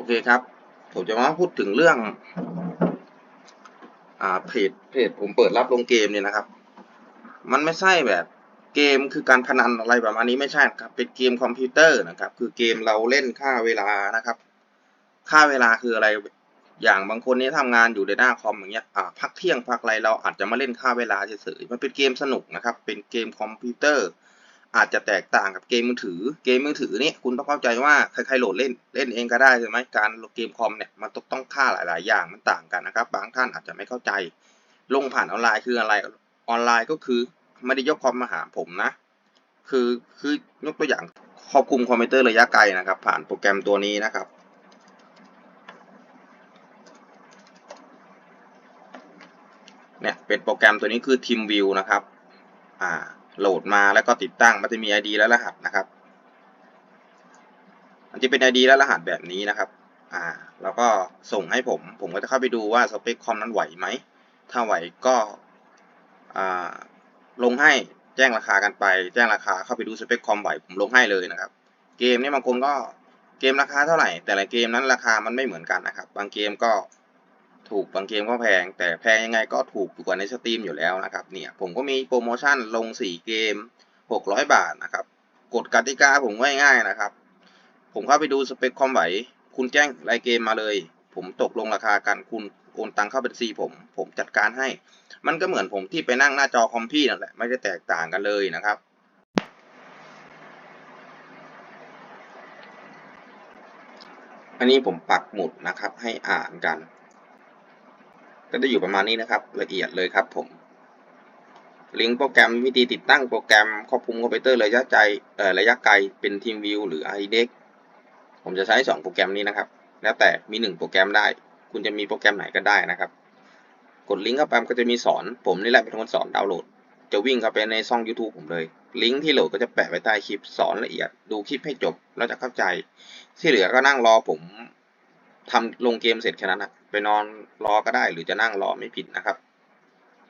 โอเคครับ ผมจะมาพูดถึงเรื่อง อ่าเพจเพจผมเปิดรับลงเกมเนี่ยนะครับ มันไม่ใช่แบบเกมคือการพนันอะไรแบบอันนี้ไม่ใช่นะครับเป็นเกมคอมพิวเตอร์นะครับ คือเกมเราเล่นค่าเวลานะครับ ค่าเวลาคืออะไรอย่างบางคนนี่ทำงานอยู่ในหน้าคอมอย่างเงี้ยอ่าพักเที่ยงพักอะไรเราอาจจะมาเล่นค่าเวลาเฉยๆมันเป็นเกมสนุกนะครับ เป็นเกมคอมพิวเตอร์ อาจจะแตกต่างกับเกมมือถือ เกมมือถือนี่คุณต้องเข้าใจว่าใครๆโหลดเล่นเล่นเองก็ได้ใช่ไหมการเกมคอมเนี่ยมันต้องค่าหลาย ๆ อย่างมันต่างกันนะครับ บางท่านอาจจะไม่เข้าใจ ลงผ่านออนไลน์คืออะไรออนไลน์ก็คือไม่ได้ยกคอมมาหาผมนะ คือคือยกตัวอย่างครอบคลุมคอมพิวเตอร์ระยะไกลนะครับ ผ่านโปรแกรมตัวนี้นะครับเนี่ยเป็นโปรแกรมตัวนี้คือ TeamView นะครับ อ่า โหลดมาแล้วก็ติดตั้งมันจะมี ID และรหัสนะครับ มันจะเป็น ID และรหัสแบบนี้นะครับ อ่า แล้วก็ส่งให้ผม ผมก็จะเข้าไปดูว่าสเปคคอมนั้นไหวไหม ถ้าไหวก็อ่าลงให้แจ้งราคากันไป แจ้งราคาเข้าไปดูสเปคคอมไหวผมลงให้เลยนะครับ เกมนี่บางคนก็เกมราคาเท่าไหร่ แต่ละเกมนั้นราคามันไม่เหมือนกันนะครับ บางเกมก็ ถูกบางเกมก็แพง แต่แพงยังไงก็ถูกกว่าในสตรีมอยู่แล้วนะครับเนี่ยผมก็มีโปรโมชั่นลง 4 เกม 600 บาทนะครับกฎกติกาผมง่ายๆนะครับ ผมเข้าไปดูสเปคคอมไหว คุณแจ้งรายเกมมาเลย ผมตกลงราคากันคุณโอนตังเข้าบัญชีผม ผมจัดการให้ มันก็เหมือนผมที่ไปนั่งหน้าจอคอมพี่นั่นแหละไม่ได้แตกต่างกันเลยนะครับอันนี้ผมปักหมุดนะครับให้อ่านกัน ก็จะอยู่ประมาณนี้นะครับ ละเอียดเลยครับผม ลิงก์โปรแกรมวิธีติดตั้งโปรแกรมควบคุมคอมพิวเตอร์ระยะใจเอ่อระยะไกลเป็นทีมวิวหรือ iDeck ผมจะใช้ 2 โปรแกรมนี้นะครับ แล้วแต่มี 1 โปรแกรมได้ คุณจะมีโปรแกรมไหนก็ได้นะครับ กดลิงก์เข้าไปมันก็จะมีสอน ผมนี่แหละเป็นคนสอนดาวน์โหลด จะวิ่งเข้าไปในช่อง YouTube ผมเลย ลิงก์ที่โหลดก็จะแปะไว้ใต้คลิปสอนละเอียด ดูคลิปให้จบแล้วจะเข้าใจ ที่เหลือก็นั่งรอผม ทำลงเกมเสร็จแค่นั้นนะไปนอนรอก็ได้ หรือจะนั่งรอไม่ผิดนะครับ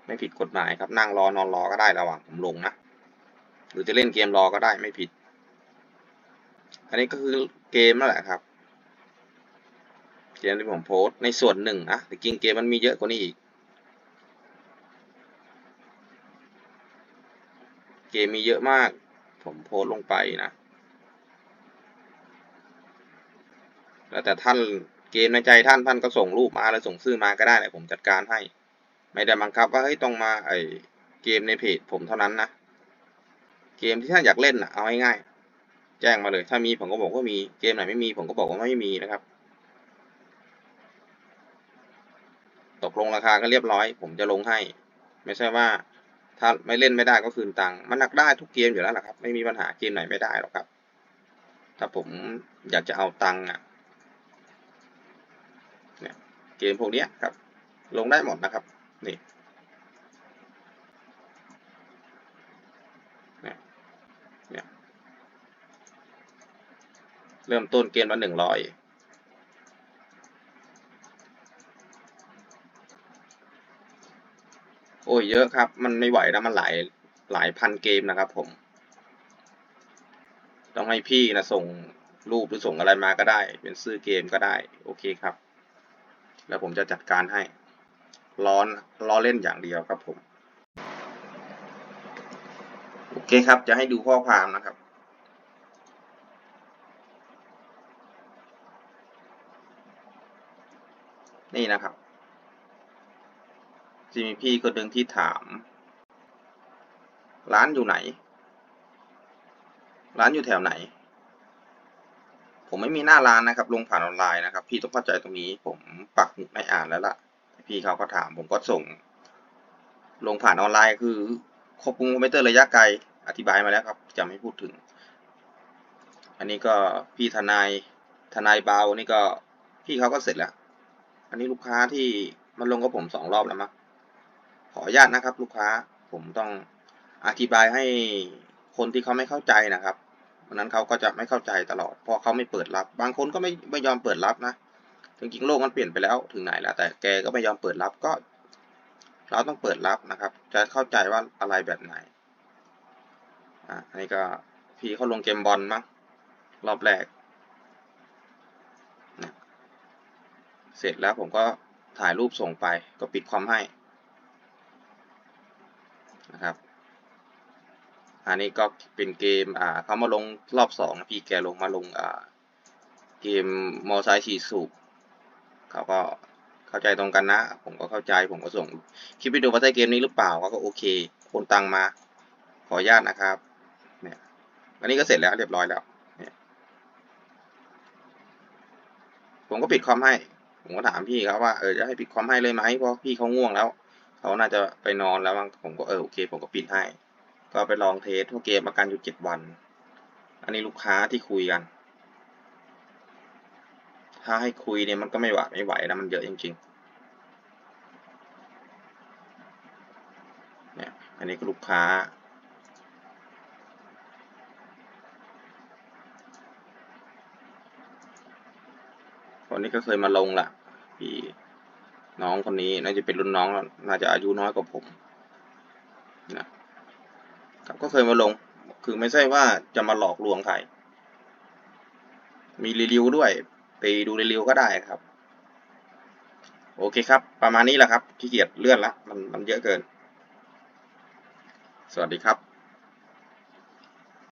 ไม่ผิดกฎหมายครับนั่งรอนอนรอก็ได้ระหว่างผมลงนะหรือจะเล่นเกมรอก็ได้ไม่ผิด อันนี้ก็คือเกมนั่นแหละครับเกมที่ผมโพสในส่วนหนึ่งนะแต่จริงเกมมันมีเยอะกว่านี้อีก เกมมีเยอะมาก ผมโพสลงไปนะแล้วแต่ท่าน เกมในใจท่านท่านก็ส่งรูปมาแล้วส่งชื่อมาก็ได้แหละผมจัดการให้ ไม่ได้บังคับว่าเฮ้ยต้องมาไอเกมในเพจผมเท่านั้นนะ เกมที่ท่านอยากเล่นนะเอาง่ายๆแจ้งมาเลย ถ้ามีผมก็บอกว่ามี เกมไหนไม่มีผมก็บอกว่าไม่มีนะครับ ตกลงราคาก็เรียบร้อย ผมจะลงให้ ไม่ใช่ว่าถ้าไม่เล่นไม่ได้ก็คืนตังค์มันนักได้ทุกเกมอยู่แล้วแหละครับ ไม่มีปัญหาเกมไหนไม่ได้หรอกครับ ถ้าผมอยากจะเอาตังค์อะ เกมพวกนี้ครับ ลงได้หมดนะครับ นี่เนี่ยเนี่ยเริ่มต้นเกมละหนึ่งร้อยโอ้ยเยอะครับ มันไม่ไหวนะมันหลายหลายพันเกมนะครับผม ต้องให้พี่นะส่งรูปหรือส่งอะไรมาก็ได้ เป็นซื้อเกมก็ได้ โอเคครับ แล้วผมจะจัดการให้ร้อนล้อเล่นอย่างเดียวครับผม โอเคครับจะให้ดูข้อความนะครับ นี่นะครับจะมีพี่คนหนึ่งที่ถาม ร้านอยู่ไหน ร้านอยู่แถวไหน ผมไม่มีหน้าร้านนะครับ ลงผ่านออนไลน์นะครับ พี่ต้องเข้าใจตรงนี้ ผมปักหมุดไม่อ่านแล้วล่ะ พี่เขาก็ถาม ผมก็ส่ง ลงผ่านออนไลน์คือควบคุมคอมพิวเตอร์ระยะไกล อธิบายมาแล้วครับจะไม่พูดถึง อันนี้ก็พี่ทนายทนายเบานี่ก็พี่เขาก็เสร็จแล้ว อันนี้ลูกค้าที่มันลงกับผมสองรอบแล้วมั้งขออนุญาตนะครับ ลูกค้าผมต้องอธิบายให้คนที่เขาไม่เข้าใจนะครับ วันนั้นเขาก็จะไม่เข้าใจตลอดเพราะเขาไม่เปิดรับ บางคนก็ไม่ไม่ยอมเปิดรับนะจริงๆโลกมันเปลี่ยนไปแล้วถึงไหนแล้วแต่แกก็ไม่ยอมเปิดรับก็ เราต้องเปิดรับนะครับ จะเข้าใจว่าอะไรแบบไหนอ่าอันนี้ก็พี่เขาลงเกมบอลมั้งรอบแรกเสร็จแล้วผมก็ถ่ายรูปส่งไปก็ปิดคอมให้นะครับ อันนี้ก็เป็นเกมอ่าเขามาลงรอบสองนะพี่แกลงมาลงอ่าเกมมอไซค์ฉีดสูบเขาก็เข้าใจตรงกันนะ ผมก็เข้าใจผมก็ส่งคลิปวิดีโอมาใต้เกมนี้หรือเปล่าเขาก็โอเคโอนตังมา ขออนุญาตนะครับเนี่ยอันนี้ก็เสร็จแล้วเรียบร้อยแล้วเนี่ยผมก็ปิดคอมให้ ผมก็ถามพี่เขาว่าเออจะให้ปิดคอมให้เลยไหมเพราะพี่เขาง่วงแล้วเขาน่าจะไปนอนแล้วมั้งผมก็เออโอเค ผมก็ปิดให้ ก็ไปลองเทสทั่วเกมอาการอยู่เจ็ดวัน อันนี้ลูกค้าที่คุยกัน ถ้าให้คุยเนี่ยมันก็ไม่ไหวไม่ไหวนะมันเยอะจริงๆ เนี่ยอันนี้ก็ลูกค้าคนนี้ก็เคยมาลงละพี่น้องคนนี้น่าจะเป็นรุ่นน้องน่าจะอายุน้อยกว่าผมนะ ครับก็เคยมาลง คือไม่ใช่ว่าจะมาหลอกลวงใคร มีรีวิวด้วยไปดูรีวิวก็ได้ครับ โอเคครับ ประมาณนี้แหละครับขี้เกียจเลื่อนละมันมันเยอะเกิน สวัสดีครับ